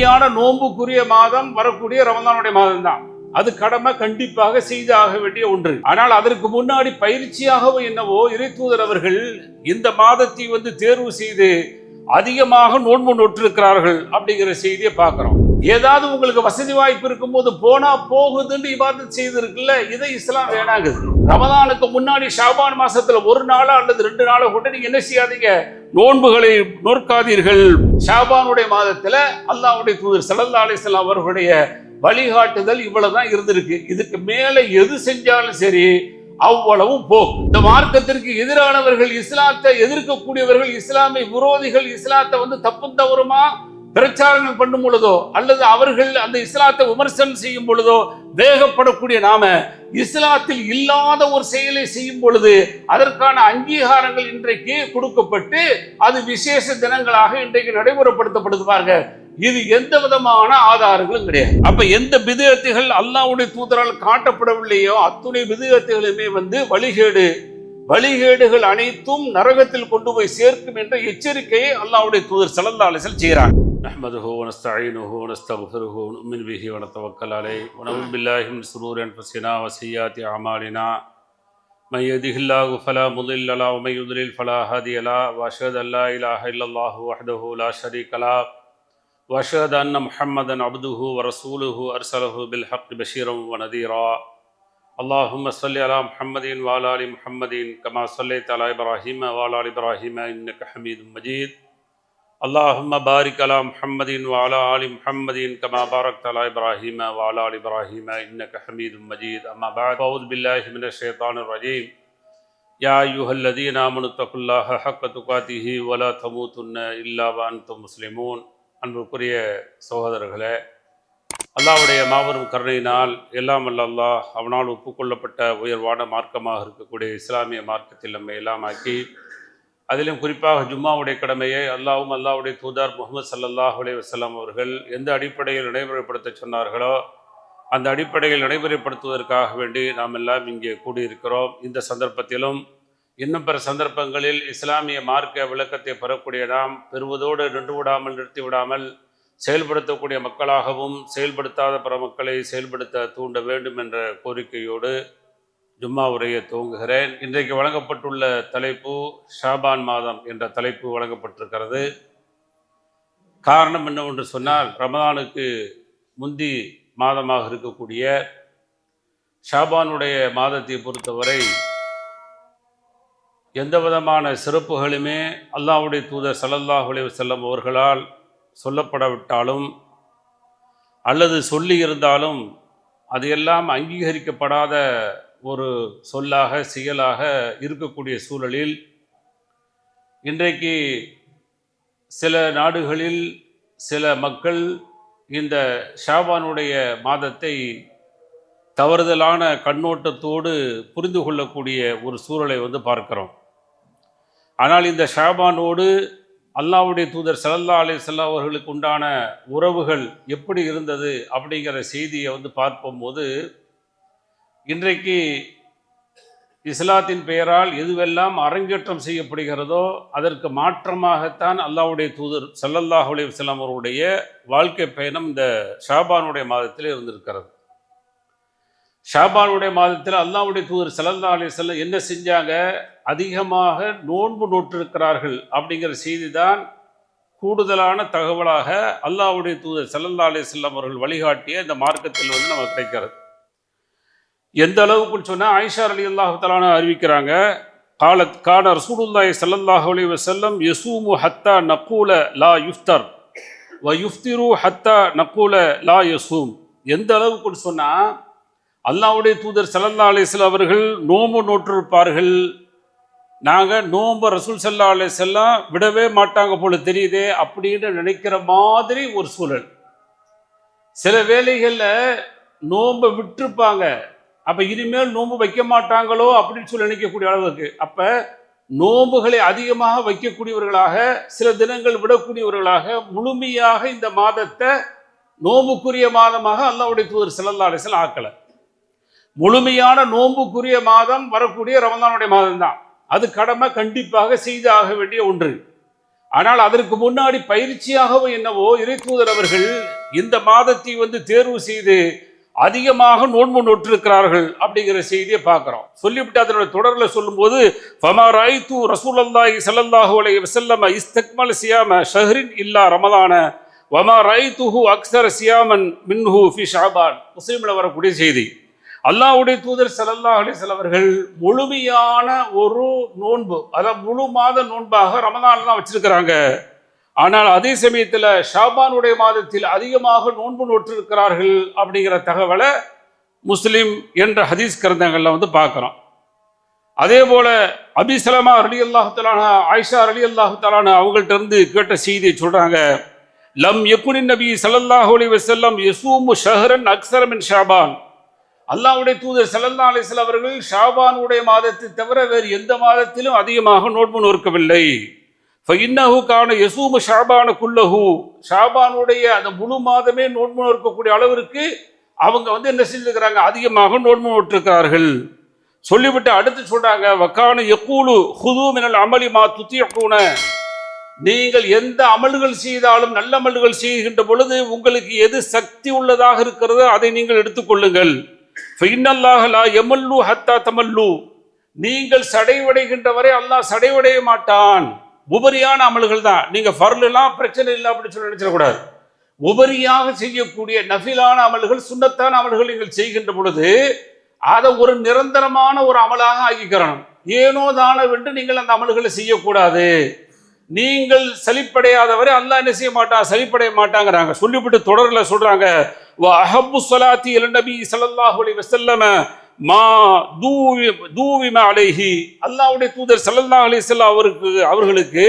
முழுமையான நோன்புக்குரிய மாதம் வரக்கூடிய ரமதானுடைய மாதம் தான் அது கடமை கண்டிப்பாக செய்தாக ஆக வேண்டிய ஒன்று. ஆனால் அதற்கு முன்னாடி பயிற்சியாகவோ என்னவோ இறைத்தூதர் அவர்கள் இந்த மாதத்தை வந்து தேர்வு செய்து அதிகமாக நோன்பு நோற்றிருக்கிறார்கள் அப்படிங்கிற செய்தியை பார்க்கிறோம். ஏதாவது உங்களுக்கு வசதி வாய்ப்பு இருக்கும்போது போனா போகுதுன்னு இபாதத் செய்திருக்குல்ல இதை இஸ்லாம் வேணாங்குது. ரமதானுக்கு முன்னாடி ஷாபான் மாசத்துல ஒரு நாளா அல்லது ரெண்டு நாளா கூட நீங்க என்ன செய்யாதீங்க? நோன்புகளை நோற்காதீர்கள் ஷாபானுடைய மாதத்துல அல்லாவுடைய தூதர் ஸல்லல்லாஹு அலிஸ்லாம் அவர்களுடைய வழிகாட்டுதல் இவ்வளவுதான் இருந்திருக்கு. இதுக்கு மேல எது செஞ்சாலும் சரி அவ்வளவும் போகும். இந்த மார்க்கத்திற்கு எதிரானவர்கள் இஸ்லாத்தை எதிர்க்கக்கூடியவர்கள் இஸ்லாமிய விரோதிகள் இஸ்லாத்தை வந்து தப்பும் தவறுமா பிரச்சாரங்கள் பண்ணும் பொழுதோ அல்லது அவர்கள் அந்த இஸ்லாத்தை விமர்சனம் செய்யும் பொழுதோ வேகப்படக்கூடிய நாம இஸ்லாத்தில் இல்லாத ஒரு செயலை செய்யும் பொழுது அதற்கான அங்கீகாரங்கள் இன்றைக்கு கொடுக்கப்பட்டு அது விசேஷ தினங்களாக இன்றைக்கு நடைமுறைப்படுத்தப்படுவாங்க இது எந்த விதமான ஆதாரங்களும் கிடையாது. அப்ப எந்த விதத்துகள் அல்லாவுடைய தூதரால் காட்டப்படவில்லையோ அத்துணை விதத்துகளுமே வந்து வழிகேடு வழிகேடுகள் அனைத்தும் நரகத்தில் கொண்டு போய் சேர்க்கும் என்ற எச்சரிக்கையை அல்லாஹ்வுடைய தூதர் ஸல்லல்லாஹு அலைஹி வஸல்லம் செய்கிறார் نحمده ونستعينه ونستغفره ونؤمن به ونتوكل عليه ونعوذ بالله من شرور انفسنا وسيئات اعمالنا من يهده الله فلا مضل له ومن يضلل فلا هادي له واشهد ان لا اله الا الله وحده لا شريك له واشهد ان محمدا عبده ورسوله ارسله بالحق بشيرا ونذيرا اللهم صل على محمد وعلى ال محمد كما صليت على ابراهيم وعلى ال ابراهيم انك حميد مجيد اللهم بارك على محمد وعلى ال محمد كما باركت على ابراهيم وعلى ال ابراهيم انك حميد مجيد اما بعد اعوذ بالله من الشيطان الرجيم يا ايها الذين امنوا اتقوا الله حق تقاته ولا تموتن الا وانتم مسلمون அன்புக்குரிய சகோதரர்களே அல்லாவுடைய மாபெரும் கருணையினால் எல்லாம் வல்ல அல்லாஹ் அவனால் ஒப்புக்கொள்ளப்பட்ட உயர்வான மார்க்கமாக இருக்கக்கூடிய இஸ்லாமிய மார்க்கத்தில் நம்மை எல்லாம் ஆக்கி அதிலும் குறிப்பாக ஜும்மாவுடைய கடமையை அல்லாவும் அல்லாவுடைய தூதார் முகமது ஸல்லல்லாஹு அலைஹி வசலாம் அவர்கள் எந்த அடிப்படையில் நடைமுறைப்படுத்த சொன்னார்களோ அந்த அடிப்படையில் நடைமுறைப்படுத்துவதற்காக வேண்டி நாம் எல்லாம் இங்கே கூடியிருக்கிறோம். இந்த சந்தர்ப்பத்திலும் இன்னும் பிற சந்தர்ப்பங்களில் இஸ்லாமிய மார்க்க விளக்கத்தை பெறக்கூடிய நாம் பெறுவதோடு நின்று விடாமல் நிறுத்தி விடாமல் செயல்படுத்தக்கூடிய மக்களாகவும் செயல்படுத்தாத பிற மக்களை செயல்படுத்த தூண்ட வேண்டும் என்ற கோரிக்கையோடு ஜும்மா உரையை துவங்குகிறேன். இன்றைக்கு வழங்கப்பட்டுள்ள தலைப்பு ஷாபான் மாதம் என்ற தலைப்பு வழங்கப்பட்டிருக்கிறது. காரணம் என்னவென்று சொன்னால் ரமதானுக்கு முந்தி மாதமாக இருக்கக்கூடிய ஷாபானுடைய மாதத்தை பொறுத்தவரை எந்த விதமான சிறப்புகளுமே அல்லாஹ்வுடைய தூதர் சல்லல்லாஹ் அலைஹி அவர்களால் சொல்லப்படவிட்டாலும் அல்லது சொல்லி இருந்தாலும் அது எல்லாம் அங்கீகரிக்கப்படாத ஒரு சொல்லாக செயலாக இருக்கக்கூடிய சூழலில் இன்றைக்கு சில நாடுகளில் சில மக்கள் இந்த ஷாபானுடைய மாதத்தை தவறுதலான கண்ணோட்டத்தோடு புரிந்து கொள்ளக்கூடிய ஒரு சூழலை வந்து பார்க்கிறோம். ஆனால் இந்த ஷாபானோடு அல்லாவுடைய தூதர் ஸல்லல்லாஹு அலி வஸல்லம் அவர்களுக்கு உண்டான உறவுகள் எப்படி இருந்தது அப்படிங்கிற செய்தியை வந்து பார்க்கும்போது இன்றைக்கு இஸ்லாத்தின் பெயரால் எதுவெல்லாம் அரங்கேற்றம் செய்யப்படுகிறதோ அதற்கு மாற்றமாகத்தான் அல்லாவுடைய தூதர் சல்லல்லாஹ் அலி வஸல்லம் அவருடைய வாழ்க்கை பயணம் இந்த ஷாபானுடைய மாதத்தில் இருந்திருக்கிறது. ஷாபானுடைய மாதத்தில் அல்லாவுடைய தூதர் சலந்தா அலி செல்ல என்ன செஞ்சாங்க? அதிகமாக நோன்பு நோற்றிருக்கிறார்கள் அப்படிங்கிற செய்தி தான் கூடுதலான தகவலாக அல்லாஹ்வுடைய தூதர் ஸல்லல்லாஹு அலி செல்லம் அவர்கள் வழிகாட்டிய இந்த மார்க்கத்தில் வந்து நமக்கு கிடைக்கிறது. எந்த அளவுக்குன்னு சொன்னால் ஆயிஷா அலி அல்லாஹத்தலான அறிவிக்கிறாங்க காலத் கான ரசூலுல்லாய் சல்லல்லாஹ் அலி வசல்லம் யசூமு ஹத்தா நக்கூல லா யுஃப்தர் வ யுஃப்திரு ஹத்தா நக்கூல லா யசூம். எந்த அளவுக்குன்னு சொன்னால் அல்லாவுடைய தூதர் சல்லா அலைஹி அவர்கள் நோம்பு நோற்றிருப்பார்கள். நாங்கள் நோன்பு ரசூல் சல்லா அலைஹி விடவே மாட்டாங்க போல தெரியுதே அப்படின்னு நினைக்கிற மாதிரி ஒரு சூழல். சில வேளைகளில் நோன்பை விட்டுருப்பாங்க. அப்போ இனிமேல் நோன்பு வைக்க மாட்டாங்களோ அப்படின்னு சொல்லி நினைக்கக்கூடிய அளவுக்கு அப்போ நோம்புகளை அதிகமாக வைக்கக்கூடியவர்களாக சில தினங்கள் விடக்கூடியவர்களாக முழுமையாக இந்த மாதத்தை நோம்புக்குரிய மாதமாக அல்லாவுடைய தூதர் ஸல்லல்லாஹு அலைஹி ஆக்கலை. முழுமையான நோன்புக்குரிய மாதம் வரக்கூடிய ரமதானுடைய மாதம் தான் அது கடமை கண்டிப்பாக செய்தாக ஆக வேண்டிய ஒன்று. ஆனால் அதற்கு முன்னாடி பயிற்சியாகவோ என்னவோ இறைத்தூதர் அவர்கள் இந்த மாதத்தை வந்து தேர்வு செய்து அதிகமாக நோன்பு நோற்றிருக்கிறார்கள் அப்படிங்கிற செய்தியை பார்க்குறோம். சொல்லிவிட்டு அதனுடைய தொடரில் சொல்லும்போது ஃபமா ராய்து ரசூலல்லாஹி சல்லல்லாஹு அலைஹி வஸல்லம் இஸ்தக்மல் சியாம ஷஹ்ரின் இல்லா ரமதான வமா ராய்துஹு அக்ஸர சியாமன் மின்ஹு ஃபி ஷாபான். முஸ்லீமில் வரக்கூடிய செய்தி. அல்லாவுடைய தூதர் செல்லல்லா அலைஹி அவர்கள் முழுமையான ஒரு நோன்பு அதாவது முழு மாத நோன்பாக ரமதான் தான் வச்சிருக்கிறாங்க. ஆனால் அதே சமயத்தில் ஷாபானுடைய மாதத்தில் அதிகமாக நோன்பு நோற்றிருக்கிறார்கள் அப்படிங்கிற தகவலை முஸ்லீம் என்ற ஹதீஸ் கிரந்தங்களில் வந்து பார்க்குறோம். அதே போல அபிசலமா அலி அல்லாஹு தலானா ஆயிஷா அலி அல்லாஹு தலான அவங்கள்ட்ட இருந்து கேட்ட செய்தியை சொல்றாங்க. லம் யக்குனின் நபி ஸல்லல்லாஹு அலைஹி வஸல்லம் யசூமு ஷஹரன் அக்சரமின் ஷாபான். அல்லாவுடைய தூதர் ஸல்லல்லாஹு அலைஹி அவர்கள் ஷாபானுடைய மாதத்தை தவிர வேறு எந்த மாதத்திலும் அதிகமாக நோன்பு நோக்கவில்லை ஃபஇன்னஹு கான யசூமு ஷாபான குல்லஹு. ஷாபானுடைய அந்த முழு மாதமே நோன்பு நோக்கக்கூடிய அளவிற்கு அவங்க வந்து என்ன செஞ்சிருக்கிறாங்க? அதிகமாக நோன்பு நோட்டிருக்கிறார்கள் சொல்லிவிட்டு அடுத்து சொல்றாங்க வக்கான எக்கூலு ஹுது மினல் அமளி மா துத்தியக்கூன நீங்கள் எந்த அமல்கள் செய்தாலும் நல்ல அமல்கள் செய்கின்ற பொழுது உங்களுக்கு எது சக்தி உள்ளதாக இருக்கிறதோ அதை நீங்கள் எடுத்துக்கொள்ளுங்கள் ஃபைனல்லாஹ் லா ஹத்தா தமல்லு நீங்கள் சடைவடைகின்ற வரை அல்லாஹ் சடைவடைய மாட்டான். உபரியான அமல்கள் தான். நீங்க ஃபர்லாம் பிரச்சனை இல்லை அப்படின்னு சொல்லி நினைச்சிடக்கூடாது உபரியாக செய்யக்கூடிய நஃபிலான அமல்கள் சுண்ணத்தான அமல்கள் நீங்கள் செய்கின்ற பொழுது அதை ஒரு நிரந்தரமான ஒரு அமலாக ஆக்கிக்கிறணும் ஏனோ தானவென்று நீங்கள் அந்த அமல்களை செய்யக்கூடாது. நீங்கள் சலிப்படையாதவரை அல்லாஹ் என்ன செய்ய மாட்டான்? சலிப்படைய மாட்டாங்கிறாங்க. சொல்லிவிட்டு தொடரில் சொல்றாங்க. வ அஹப்பு ஸலாத்தி النبي صلى الله عليه وسلم மா தூவி தூவிம அலைஹி அல்லாஹ்வுடைய தூதர் ஸல்லல்லாஹு அலைஹி வஸல்லம் அவருக்கு அவர்களுக்கு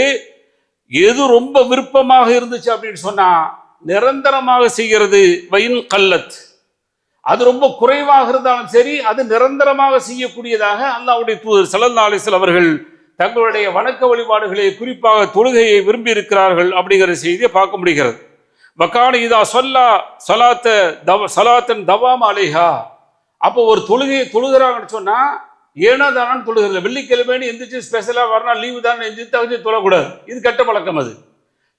எது ரொம்ப விருப்பமாக இருந்துச்சு அப்படின்னு சொன்னா நிரந்தரமாக செய்கிறது வயின் கல்லத். அது ரொம்ப குறைவாக இருந்தாலும் சரி அது நிரந்தரமாக செய்யக்கூடியதாக அல்லாவுடைய தூதர் ஸல்லல்லாஹு அலைஹி அவர்கள் தங்களுடைய வணக்க வழிபாடுகளை குறிப்பாக தொழுகையை விரும்பி இருக்கிறார்கள் அப்படிங்கிற செய்தியை பார்க்க முடிகிறது. வக்கான இதா சொல்லா சலாத்த தவ சலாத்தன் தவாம் அலைஹா. அப்போ ஒரு தொழுகையை தொழுகிறாங்கன்னு சொன்னா ஏனோ தானு தொழுகிறது வெள்ளிக்கிழமைன்னு எந்திரிச்சு ஸ்பெஷலாக வரணும் லீவு தான் எந்திரிச்சு தகுதி தொழக்கூடாது. இது கெட்ட பழக்கம் அது.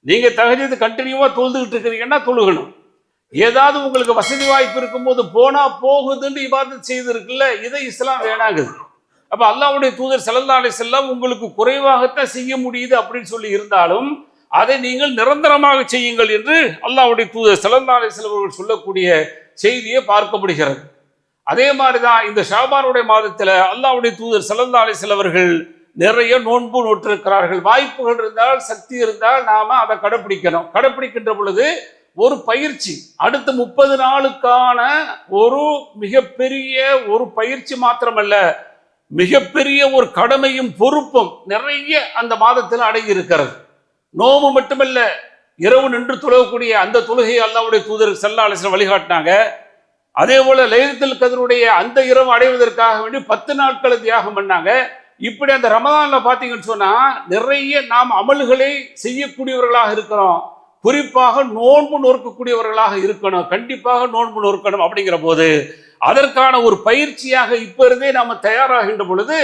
நீங்கள் தகுதியது கண்டினியூவாக தொழுதுகிட்டு இருக்கிறீங்கன்னா தொழுகணும்? ஏதாவது உங்களுக்கு வசதி வாய்ப்பு இருக்கும்போது போனா போகுதுன்னு இவ்வாறு செய்திருக்குல்ல இதை இஸ்லாம் வேணாங்குது. அப்போ அல்லாவுடைய தூதர் ஸல்லல்லாஹு அலைஹி உங்களுக்கு குறைவாகத்தான் செய்ய முடியுது அப்படின்னு சொல்லி இருந்தாலும் அதை நீங்கள் நிரந்தரமாக செய்யுங்கள் என்று அல்லாவுடைய தூதர் ஸல்லல்லாஹு செலவர்கள் சொல்லக்கூடிய செய்தியை பார்க்க முடிகிறது அதே மாதிரிதான் இந்த ஷாபானுடைய மாதத்தில் அல்லாவுடைய தூதர் ஸல்லல்லாஹு செலவர்கள் நிறைய நோன்பு நோட்டிருக்கிறார்கள் வாய்ப்புகள் இருந்தால் சக்தி இருந்தால் நாம அதை கடைப்பிடிக்கணும். கடைப்பிடிக்கின்ற பொழுது ஒரு பயிற்சி அடுத்த முப்பது நாளுக்கான ஒரு மிகப்பெரிய ஒரு பயிற்சி மாத்திரமல்ல மிகப்பெரிய ஒரு கடமையும் பொறுப்பும் நிறைய அந்த மாதத்தில் அடங்கி இருக்கிறது. நோம்பு மட்டுமல்ல இரவு நின்று தொழக்கூடிய அந்த தொழுகையை அல்லாவுடைய தூதர் செல்லா அலிஸ்லாம் வழிகாட்டினாங்க. அதே போல லைலத்தில் கதருடைய அந்த இரவு அடைவதற்காக வேண்டி பத்து நாட்களை தியாகம் பண்ணாங்க. இப்படி அந்த ரமதான்ல பாத்தீங்கன்னு சொன்னா நிறைய நாம் அமல்களை செய்யக்கூடியவர்களாக இருக்கிறோம். குறிப்பாக நோன்பு நோக்கக்கூடியவர்களாக இருக்கணும். கண்டிப்பாக நோன்பு நோக்கணும் அப்படிங்கிற போது அதற்கான ஒரு பயிற்சியாக இப்ப இருந்தே நாம தயாராகின்ற பொழுது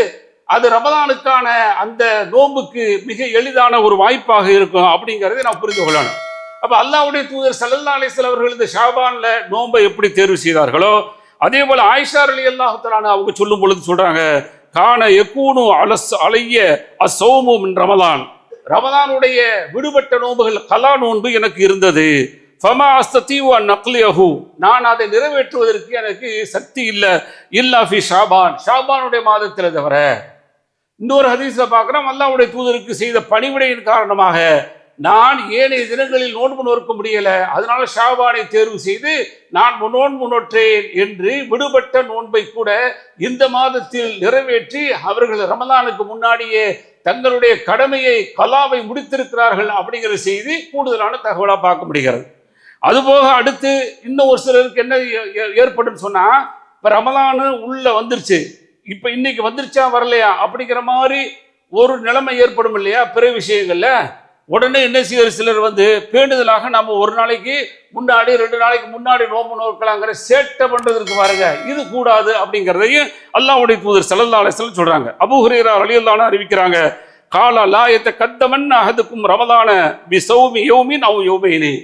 அது ரமதானுக்கான அந்த நோம்புக்கு மிக எளிதான ஒரு வாய்ப்பாக இருக்கும் அப்படிங்கிறதை நான் புரிந்து கொள்ளணும். அப்போ அல்லாவுடைய தூதர் சல்லல்லா அலிஸ்லாம் அவர்கள் இந்த ஷாபானில் நோன்பை எப்படி தேர்வு செய்தார்களோ அதே போல் ஆயிஷா அலி அல்லாஹுத்தலான அவங்க சொல்லும் பொழுது சொல்கிறாங்க காண எக்கூனு அலஸ் அலைய அசோமும் ரமதான். ரமதானுடைய விடுபட்ட நோன்புகள் கலா நோன்பு எனக்கு இருந்தது. ஃபமா அஸ்தீவ் நக்லியஹு. நான் அதை நிறைவேற்றுவதற்கு எனக்கு சக்தி இல்லை இல்லா ஃபி ஷாபான். ஷாபானுடைய மாதத்தில் தவிர. இன்னொரு ஹதீஸ்ல பார்க்குறோம் அல்லாவுடைய தூதருக்கு செய்த பணிவிடையின் காரணமாக நான் ஏனைய தினங்களில் நோன்பு நோக்க முடியலை. அதனால ஷாபானை தேர்வு செய்து நான் நோன்பு நோற்றேன் என்று விடுபட்ட நோன்பை கூட இந்த மாதத்தில் நிறைவேற்றி அவர்கள் ரமதானுக்கு முன்னாடியே தங்களுடைய கடமையை கலாவை முடித்திருக்கிறார்கள் அப்படிங்கிற செய்தி கூடுதலான தகவலாக பார்க்க முடிகிறது. அதுபோக அடுத்து இன்னும் ஒரு சிலருக்கு என்ன ஏ- ஏ- ஏற்படும் சொன்னால் இப்போ ரமலானு உள்ளே வந்துருச்சு. இப்ப இன்னைக்கு வந்துருச்சா வரலையா? அப்படிங்கிற மாதிரி ஒரு நிலைமை ஏற்படும் இல்லையா? பிற விஷயங்கள்ல. உடனே என்ன செய்யற சிலர் வந்து பேண்டுதலாக நம்ம ஒரு நாளைக்கு முன்னாடி ரெண்டு நாளைக்கு முன்னாடி நோம்பு நோக்கலாங்கிற சேட்டை பண்றதுக்கு பாருங்க. இது கூடாது அப்படிங்கிறதையும் அல்லாவுடைய தூதர் ஸல்லல்லாஹு அலைஹி வஸல்லம் சொல்றாங்க. அபூ அறிவிக்கிறாங்க காலா லாயத்தை கத்தமன் அகதுக்கும் ரமதான பி சௌமி யோமின் அவ் யோமைனே.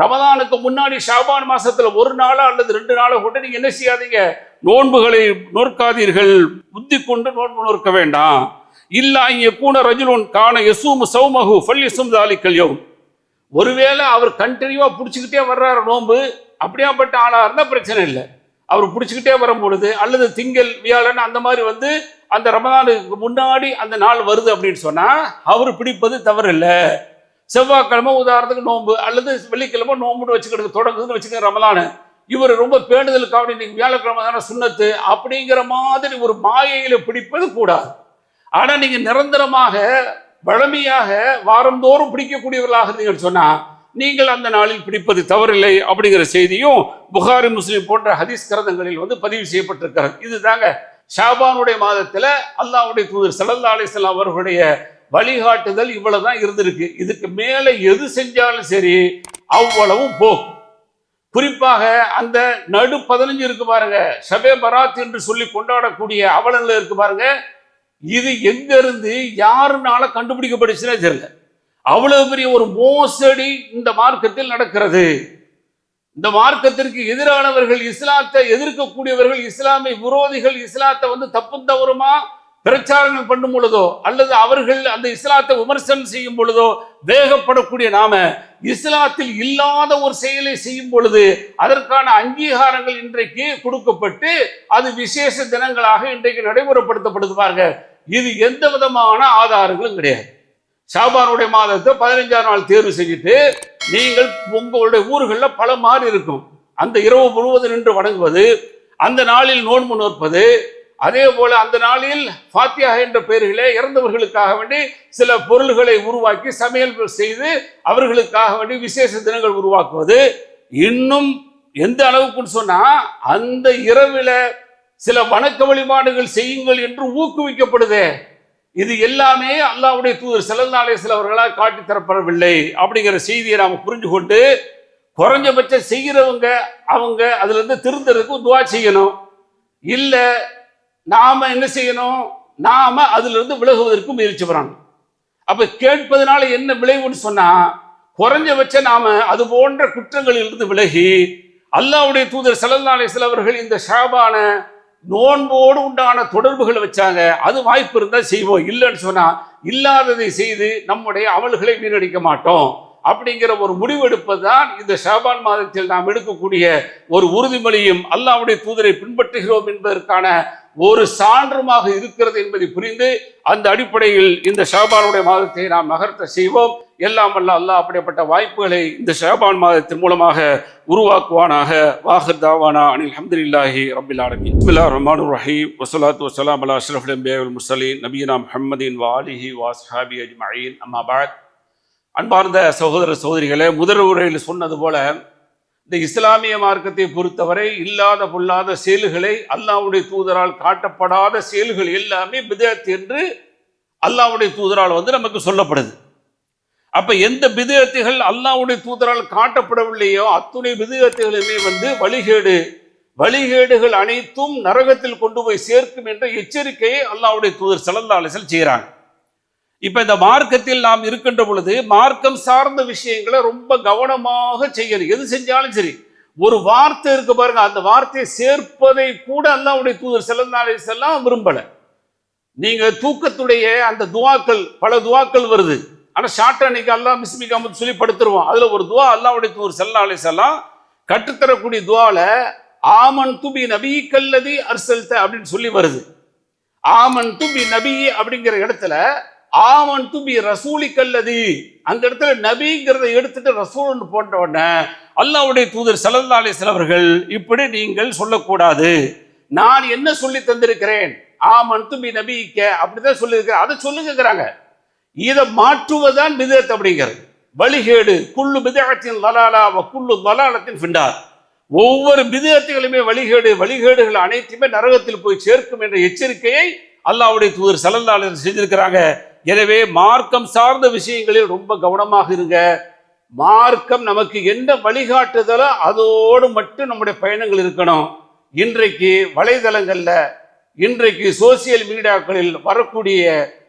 ரமதானுக்கு முன்னாடி ஷாபான் மாசத்துல ஒரு நாளா அல்லது ரெண்டு நாளா கூட நீங்க என்ன செய்யாதீங்க? நோன்புகளை நோற்காதீர்கள். புத்தி கொண்டு நோன்பு நோற்க வேண்டாம். இல்லா இங்கே கூன ரஜுலுன் காண எசூம் சௌமஹு ஃபல் யசும் தாலிக்கல் யௌம். ஒருவேளை அவர் கண்டினியூவா பிடிச்சிக்கிட்டே வர்றாரு நோன்பு அப்படியாப்பட்ட ஆளாக இருந்தால் பிரச்சனை இல்லை. அவர் பிடிச்சிக்கிட்டே வரும் பொழுது அல்லது திங்கள் வியாழன் அந்த மாதிரி வந்து அந்த ரமதானுக்கு முன்னாடி அந்த நாள் வருது அப்படின்னு சொன்னால் அவர் பிடிப்பது தவறு இல்லை செவ்வாய்க்கிழமை உதாரணத்துக்கு நோன்பு அல்லது வெள்ளிக்கிழமை நோம்புன்னு வச்சுக்கிறது தொடங்குதுன்னு வச்சுக்க ரமலானு. இவர் ரொம்ப பேணுதலுக்காக இன்னைக்கு வியாழக்கிழமை தானே சுண்ணத்து அப்படிங்கிற மாதிரி ஒரு மாயையில பிடிப்பது கூடாது. ஆனா நீங்க நிரந்தரமாக வழமையாக வாரந்தோறும் பிடிக்கக்கூடியவர்களாக இருந்தீங்கன்னு சொன்னா நீங்கள் அந்த நாளில் பிடிப்பது தவறில்லை அப்படிங்கிற செய்தியும் புகாரி முஸ்லீம் போன்ற ஹதீஸ் கிரந்தங்களில் வந்து பதிவு செய்யப்பட்டிருக்கிறது. இதுதாங்க ஷாபானுடைய மாதத்தில் அல்லாஹ்வுடைய தூதர் ஸல்லல்லாஹு அலிஸ்லாம் அவர்களுடைய வழிகாட்டுதல் இவ்வளவுதான் இருந்திருக்கு. இதுக்கு மேல எது செஞ்சாலும் சரி அவ்வளவும் போகும். குறிப்பாக அந்த நடு பதினஞ்சு இருக்கு பாருங்க. ஷபே பராத் என்று சொல்லி கொண்டாடக்கூடிய அவலன்ல இருக்கு பாருங்க. இது எங்க இருந்து யாருனால கண்டுபிடிக்கப்படுச்சுன்னே தெரியல. அவ்வளவு பெரிய ஒரு மோசடி இந்த மார்க்கத்தில் நடக்கிறது. இந்த மார்க்கத்திற்கு எதிரானவர்கள் இஸ்லாத்தை எதிர்க்கக்கூடியவர்கள் இஸ்லாமிய விரோதிகள் இஸ்லாத்தை வந்து தப்பு தவறுமா பிரச்சாரங்கள் பண்ணும் பொழுதோ அல்லது அவர்கள் அந்த இஸ்லாத்தை விமர்சனம் செய்யும் பொழுதோ வேகப்படக்கூடிய நாம இஸ்லாத்தில் இல்லாத ஒரு செயலை செய்யும் பொழுது அதற்கான அங்கீகாரங்கள் இன்றைக்கு கொடுக்கப்பட்டு அது விசேஷ தினங்களாக இன்றைக்கு நடைமுறைப்படுத்தப்படுது பாருங்க இது எந்த விதமான ஆதாரங்களும் கிடையாது. ஷாபானுடைய மாதத்தை பதினைஞ்சாம் நாள் தேர்வு செஞ்சுட்டு நீங்கள் உங்களுடைய ஊர்களில் பல மாறி இருக்கும். அந்த இரவு முழுவதும் நின்று வணங்குவது அந்த நாளில் நோன்பு நோற்பது அதே போல அந்த நாளில் ஃபாத்தியா என்ற பெயர்களே இறந்தவர்களுக்காக வேண்டி சில பொருள்களை உருவாக்கி சமையல் செய்து அவர்களுக்காக வேண்டி விசேஷ தினங்கள் உருவாக்குவது. இன்னும் எந்த அளவுக்குன்னு சொன்னா அந்த இரவில சில வணக்க வழிபாடுகள் செய்யுங்கள் என்று ஊக்குவிக்கப்படுதே. இது எல்லாமே அல்லாவுடைய தூதர் ஸல்லல்லாஹு நாளே சிலவர்களால் காட்டி தரப்படவில்லை அப்படிங்கிற செய்தியை நாம் புரிஞ்சு கொண்டு குறைஞ்சபட்சம் செய்கிறவங்க அவங்க அதுல இருந்து துவா செய்யணும். இல்லை நாம என்ன செய்யணும்? நாம அதுல இருந்து விலகுவதற்கு முயற்சி பண்ணணும். அப்ப கேட்பதனால என்ன விளைவுன்னு சொன்னா குறைஞ்சபட்ச நாம அது போன்ற குற்றங்களில் இருந்து விலகி அல்லாவுடைய தூதர் ஸல்லல்லாஹு அலைஹி அவர்கள் இந்த ஷாபான நோன்போடு உண்டான தொடர்புகளை வச்சாங்க. அது வாய்ப்பு இருந்தால் செய்வோம். இல்லைன்னு சொன்னால் இல்லாததை செய்து நம்முடைய அமல்களை வீணடிக்க மாட்டோம். அப்படிங்கிற ஒரு முடிவெடுப்பது தான் இந்த ஷாபான் மாதத்தில் நாம் எடுக்கக்கூடிய ஒரு உறுதிமொழியும் அல்லாவுடைய தூதரை பின்பற்றுகிறோம் என்பதற்கான ஒரு சான்றுமாக இருக்கிறது என்பதை புரிந்து அந்த அடிப்படையில் இந்த ஷாபானுடைய மாதத்தை நாம் நகர்த்த செய்வோம். எல்லாம் வல்ல அல்லாஹ் அப்படிப்பட்ட வாய்ப்புகளை இந்த ஷாபான் மாதத்தின் மூலமாக உருவாக்குவானாக. வாஹர் தாவானா அனில் ஹம்துல்லாஹி ரபில் ஆலமீன். பிஸ்மில்லா ரஹ்மான் ரஹீம். வசலாத்து வசலாம் அல்லா அஷ்ரஃப் அம்பியாவுல் முர்சலீன். நபீனா முஹம்மதின் வாலிஹி வாஸ்ஹாபி அஜ்மஈன் அம்மா பாத் அன்பார்ந்த சகோதர சகோதரிகளே முதல் உரையில் சொன்னது போல இந்த இஸ்லாமிய மார்க்கத்தை பொறுத்தவரை இல்லாத பொல்லாத செயல்களை அல்லாவுடைய தூதரால் காட்டப்படாத செயல்கள் எல்லாமே பிதத் என்று அல்லாஹ்வுடைய தூதரால் வந்து நமக்கு சொல்லப்படுது. அப்ப எந்த பிதத்துகள் அல்லாவுடைய தூதரால் காட்டப்படவில்லையோ அத்துணை பிதத்துகளுமே வந்து வழிகேடு வழிகேடுகள் அனைத்தும் நரகத்தில் கொண்டு போய் சேர்க்கும் என்ற எச்சரிக்கையை அல்லாவுடைய தூதர் செலந்தாலசல் செய்கிறாங்க. இப்போ இந்த மார்க்கத்தில் நாம் இருக்கின்ற பொழுது மார்க்கம் சார்ந்த விஷயங்களை ரொம்ப கவனமாக செய்யணும். எது செஞ்சாலும் சரி. ஒரு வார்த்தை இருக்கு பாருங்க. அந்த வார்த்தையை சேர்ப்பதை கூட அல்லாவுடைய தூதர் செல்லந்தாலே செல்லாம் விரும்பலை. நீங்க தூக்கத்துடைய அந்த துவாக்கள் பல துவாக்கள் வருது. ஆனால் ஷார்ட்டா இன்னைக்கு அல்லா மிஸ்மிக் சொல்லி படுத்துருவோம் அதுல ஒரு துவா அல்லாவுடைய தூதர் ஸல்லல்லாஹு அலைஹி கற்றுத்தரக்கூடிய துவால ஆமன் துபி நபி கல்லதி அர்சல்த அப்படின்னு சொல்லி வருது. ஆமன் துபி நபி அப்படிங்கிற இடத்துல ஆமன் துபி ரசூலிக்கல்லதி. அந்த இடத்துல நபிங்கிறத எடுத்துட்டு ரசூல்னு போட்ட உடனே அல்லாவுடைய தூதர் ஸல்லல்லாஹு சிலவர்கள் இப்படி நீங்கள் சொல்லக்கூடாது. நான் என்ன சொல்லி தந்திருக்கிறேன்? ஆமன் துபி நபிக்க அப்படிதான் சொல்லியிருக்கிறேன் அதை சொல்லுங்கிறாங்க இதை மாற்றுவதுதான் பிதத் அப்படிங்கிறது. வழிகேடு. குள்ளு பிதகத்தின் லலாலா குள்ளு லலாலத்தின் ஃபிண்டார் ஒவ்வொரு பிதத்துகளுமே வழிகேடு வழிகேடுகள் அனைத்துமே நரகத்தில் போய் சேர்க்கும் என்ற எச்சரிக்கையை அல்லாவுடைய தூதர் ஸல்லல்லாஹு செஞ்சிருக்கிறாங்க. எனவே மார்க்கம் சார்ந்த விஷயங்களில் ரொம்ப கவனமாக இருங்க. மார்க்கம் நமக்கு என்ன வழிகாட்டுதலோ அதோடு மட்டும் நம்முடைய பயணங்கள் இருக்கணும். இன்றைக்கு வலைதளங்களில் இன்றைக்கு சோசியல் மீடியாக்களில் வரக்கூடிய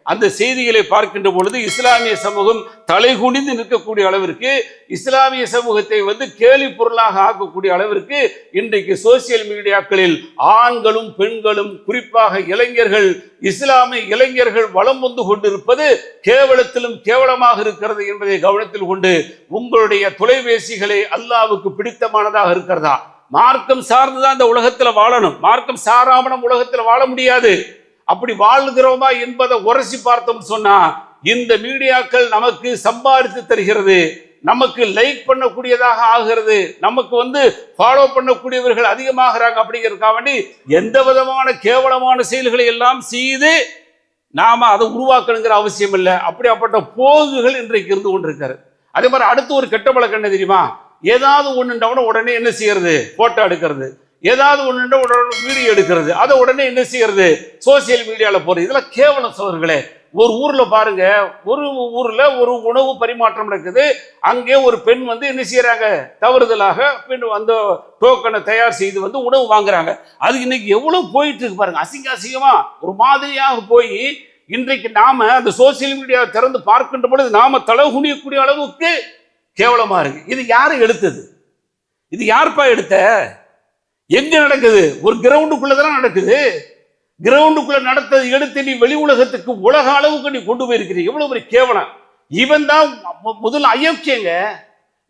அந்த செய்திகளை பார்க்கின்ற பொழுது இஸ்லாமிய சமூகம் தலைகுனிந்து நிற்கக்கூடிய அளவிற்கு இஸ்லாமிய சமூகத்தை வந்து கேலி பொருளாக ஆக்கக்கூடிய அளவிற்கு இன்றைக்கு சோசியல் மீடியாக்களில் ஆண்களும் பெண்களும் குறிப்பாக இளைஞர்கள் இஸ்லாமிய இளைஞர்கள் வலம் வந்து கொண்டிருப்பது கேவலத்திலும் கேவலமாக இருக்கிறது என்பதை கவனத்தில் கொண்டு உங்களுடைய தொலைபேசிகளை அல்லாவுக்கு பிடித்தமானதாக இருக்கிறதா? மார்க்கம் சார்ந்துதான் இந்த உலகத்தில் வாழணும். மார்க்கம் சாராம உலகத்தில் வாழ முடியாது. அப்படி வாழ்கிறோமா என்பதை உரசி பார்த்தோம் சொன்னா இந்த மீடியாக்கள் நமக்கு சம்பாதித்து தருகிறது நமக்கு லைக் பண்ணக்கூடியதாக ஆகிறது நமக்கு வந்து ஃபாலோ பண்ணக்கூடியவர்கள் அதிகமாகிறாங்க அப்படிங்கிறதுக்காக வேண்டி எந்த விதமான கேவலமான செயல்களை எல்லாம் செய்து நாம அதை உருவாக்கணுங்கிற அவசியம் இல்லை. அப்படியாப்பட்ட போகுகள் இன்றைக்கு இருந்து கொண்டிருக்காரு அதே மாதிரி அடுத்து ஒரு கெட்ட பழக்கம் என்ன தெரியுமா? ஏதாவது ஒண்ணுண்டவன உடனே என்ன செய்யறது? போட்டோ எடுக்கிறது. ஏதாவது ஒன்று உடனே வீடியோ எடுக்கிறது. அதை உடனே என்ன செய்யறது? சோசியல் மீடியாவில் போகிறது இதெல்லாம் கேவலம் சோழர்களே ஒரு ஊரில் பாருங்க ஒரு ஊரில் ஒரு உணவு பரிமாற்றம் நடக்குது. அங்கே ஒரு பெண் வந்து என்ன செய்கிறாங்க தவறுதலாக பெண் அந்த டோக்கனை தயார் செய்து வந்து உணவு வாங்குறாங்க. அது இன்னைக்கு எவ்வளோ போயிட்டு இருக்கு பாருங்க. அசிங்க அசிங்கமா ஒரு மாதிரியாக போய் இன்றைக்கு நாம அந்த சோசியல் மீடியாவை திறந்து பார்க்கின்ற பொழுது நாம தலை குனியக்கூடிய அளவுக்கு கேவலமா இருக்கு. இது யாரு எடுத்தது? இது யார்ப்பா எடுத்த? எங்க நடக்குது? ஒரு கிரவுண்டுக்குள்ள தான் நடக்குது. கிரவுண்டுக்குள்ள நடத்ததை எடுத்து நீ வெளி உலகத்துக்கு உலக அளவுக்கு நீ கொண்டு போயிருக்கிறீ எவ்வளவு பெரிய கேவலம். இவன் தான் முதல்ல அயோக்கியங்க.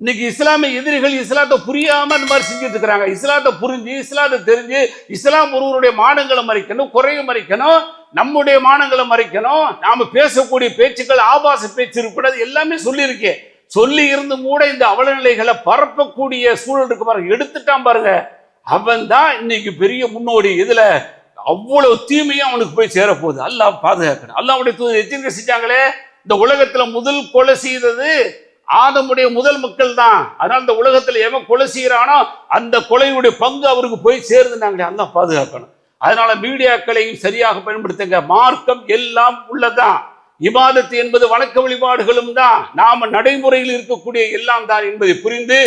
இன்னைக்கு இஸ்லாமிய எதிரிகள் இஸ்லாத்தை புரியாம இந்த மாதிரி செஞ்சுட்டு இருக்கிறாங்க. இஸ்லாத்தை புரிஞ்சு இஸ்லாத்தை தெரிஞ்சு இஸ்லாம் ஒருவருடைய மானங்களை மறைக்கணும் குறைய மறைக்கணும் நம்முடைய மானங்களை மறைக்கணும். நாம பேசக்கூடிய பேச்சுக்கள் ஆபாச பேச்சு இருக்கக்கூடாது எல்லாமே சொல்லியிருக்கேன் சொல்லி இருந்து கூட இந்த அவலநிலைகளை பரப்பக்கூடிய சூழல் இருக்கு பாருங்க. எடுத்துட்டான் பாருங்க. அவன் தான் இன்னைக்கு பெரிய முன்னோடி. இதுல அவ்வளவு தீமையும் அவனுக்கு போய் சேரப்போகுது. அல்லாஹ் பாதுகாக்கணும். அல்லாஹ்வுடைய தூது எச்சரிக்கை செஞ்சாங்களே? இந்த உலகத்துல முதல் கொலை செய்தது ஆதமுடைய முதல் மக்கள் தான் அதனால இந்த உலகத்துல எவன் கொலை செய்யறானோ அந்த கொலையுடைய பங்கு அவருக்கு போய் சேருதுனாங்களே அல்லாஹ் பாதுகாக்கணும். அதனால மீடியாக்களையும் சரியாக பயன்படுத்துங்க. மார்க்கம் எல்லாம் உள்ளதான். இபாதத்து என்பது வணக்க வழிபாடுகளும் தான். நாம நடைமுறையில் இருக்கக்கூடிய எல்லாம் தான் என்பதை புரிந்து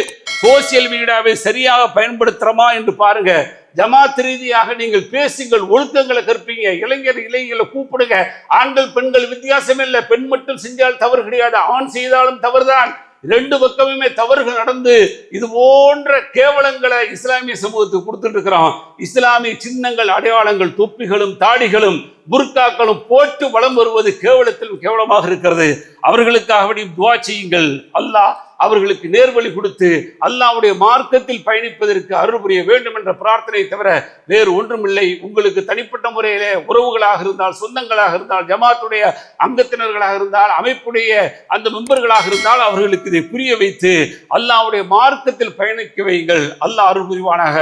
சோசியல் மீடியாவை சரியாக பயன்படுத்துறோமா என்று பாருங்க. ஜமாத் ரீதியாக நீங்கள் பேசுங்கள் ஒழுக்கங்களை கற்பீங்க இளைஞர் இளைஞர்களை கூப்பிடுங்க. ஆண்கள் பெண்கள் வித்தியாசம் இல்லை. பெண் மட்டும் செஞ்சால் தவறு கிடையாது. ஆண் செய்தாலும் தவறுதான். ரெண்டு பக்கமுமே தவறுகள் நடந்து இது போன்ற கேவலங்களை இஸ்லாமிய சமூகத்துக்கு கொடுத்துட்டு இருக்கிறோம். இஸ்லாமிய சின்னங்கள் அடையாளங்கள் தொப்பிகளும் தாடிகளும் புர்காக்களும் போட்டு வலம் வருவது கேவலத்தில் கேவலமாக இருக்கிறது. அவர்களுக்காக துவா செய்யுங்கள். அல்லாஹ் அவர்களுக்கு நேர்வழி கொடுத்து அல்லாவுடைய மார்க்கத்தில் பயணிப்பதற்கு அருள் புரிய வேண்டும் என்ற பிரார்த்தனை தவிர வேறு ஒன்றுமில்லை. உங்களுக்கு தனிப்பட்ட முறையிலே உறவுகளாக இருந்தால் சொந்தங்களாக இருந்தால் ஜமாத்துடைய அங்கத்தினர்களாக இருந்தால் அமைப்புடைய அந்த மெம்பர்களாக இருந்தால் அவர்களுக்கு இதை புரிய வைத்து அல்லாஹ்வுடைய மார்க்கத்தில் பயணிக்க வையுங்கள். அல்லாஹ் அருள் புரிவானாக.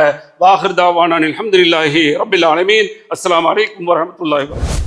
வாஹர் தாவானான் அல்ஹம்துலில்லாஹி ரபில் ஆலமீன். அஸ்ஸலாமு அலைக்கும் வரஹ்மத்துல்லாஹி